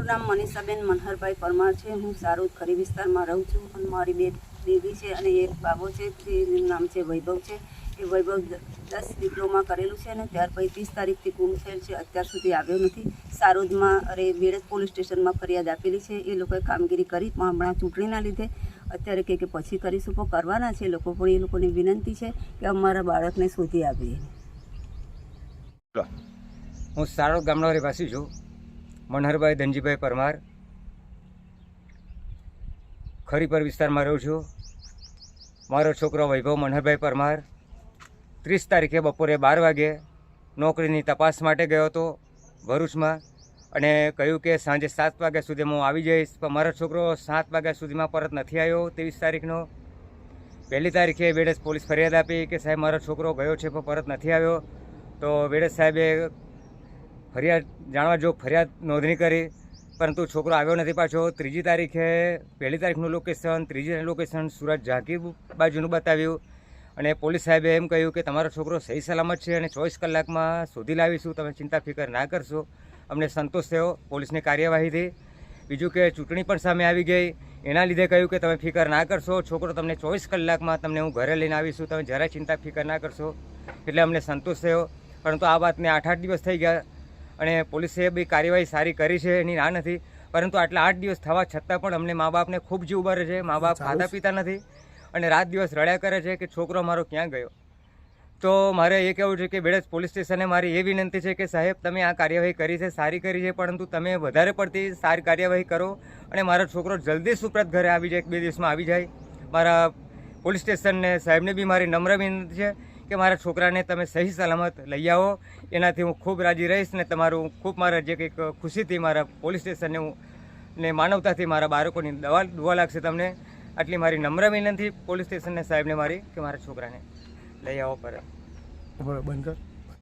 મારું નામ મનીષાબેન મનહરભાઈ પરમાર છે. હું સારોદ ખરી વિસ્તારમાં રહું છું અને મારી બે દીદી છે અને એક બાબો છે. તેનું નામ છે વૈભવ છે. એ વૈભવ દસ ડિપ્લોમા કરેલું છે અને ત્યાર પછી ત્રીસ તારીખથી ગુમ થયેલ છે. અત્યાર સુધી આવ્યો નથી. સારોદમાં અરે બેડજ પોલીસ સ્ટેશનમાં ફરિયાદ આપેલી છે. એ લોકોએ કામગીરી કરી. પણ હમણાં ચૂંટણીના લીધે અત્યારે કહે કે પછી કરીશું. પણ કરવાના છે લોકો. પણ એ લોકોની વિનંતી છે કે અમારા બાળકને શોધી આપીએ. હું સારોદ ગામનો રહેવાસી છું. મનહરભાઈ, ધનજીભાઈ પરમાર. ખરીપર વિસ્તારમાં રહું છું. મારો છોકરો વૈભવ મનહરભાઈ પરમાર. ત્રીસ તારીખે બપોરે બાર વાગે નોકરીની તપાસ માટે ગયો હતો ભરૂચમાં અને કહ્યું કે સાંજે સાત વાગ્યા સુધી હું આવી જઈશ, પણ મારો છોકરો સાત વાગ્યા સુધીમાં પરત નથી આવ્યો ત્રીસ તારીખનો. પહેલી તારીખે વેડેસ પોલીસ ફરિયાદ આપી કે સાહેબ, મારો છોકરો ગયો છે, પણ પરત નથી આવ્યો. તો વેડેસ સાહેબે ફરિયાદ જાણવા જો ફરિયાદ નોંધણી કરી, પરંતુ છોકરો આવ્યો નથી પાછો. ત્રીજી તારીખે, પહેલી તારીખનું લોકેશન ત્રીજી લોકેશન સુરત ઝાંકી બાજુનું બતાવ્યું. અને પોલીસ સાહેબે એમ કહ્યું કે તમારો છોકરો સહી સલામત છે અને ચોવીસ કલાકમાં શોધી લાવીશું. તમે ચિંતા ફિકર ના કરશો. અમને સંતોષ થયો પોલીસની કાર્યવાહીથી. બીજું કે ચૂંટણી પણ સામે આવી ગઈ. એના લીધે કહ્યું કે તમે ફિકર ના કરશો. છોકરો તમને ચોવીસ કલાકમાં તમને હું ઘરે લઈને આવીશું. તમે જરાય ચિંતા ફિકર ના કરશો. એટલે અમને સંતોષ થયો. પરંતુ આ વાતને આઠ આઠ દિવસ થઈ ગયા. અને પોલીસે બી કાર્યવાહી સારી કરી છે એની ના નથી. પરંતુ આટલા આઠ દિવસ થવા છતાં પણ અમને મા બાપને ખૂબ જીવ ભરે છે. મા બાપ ખાતા પીતા નથી અને રાત દિવસ રડ્યા કરે છે કે છોકરો મારો ક્યાં ગયો? તો મારે એ કહેવું છે કે બેડજ પોલીસ સ્ટેશને મારી એ વિનંતી છે કે સાહેબ તમે આ કાર્યવાહી કરી છે સારી કરી છે પરંતુ તમે વધારે પડતી સારી કાર્યવાહી કરો અને મારો છોકરો જલ્દી સુપ્રત ઘરે આવી જાય એક બે દિવસમાં આવી જાય. મારા પોલીસ સ્ટેશનને સાહેબને બી મારી નમ્ર વિનંતી છે કે મારા છોકરાને તમે સહી સલામત લઈ આવો. એનાથી હું ખૂબ રાજી રહીશ ને તમારું ખૂબ મારા જે કંઈક ખુશીથી મારા પોલીસ સ્ટેશનને હું ને માનવતાથી મારા બાળકોની દવા દુવા લાગશે તમને. આટલી મારી નમ્ર વિનંતી પોલીસ સ્ટેશનને સાહેબને મારી કે મારા છોકરાને લઈ આવો પર. બરાબર, બંધ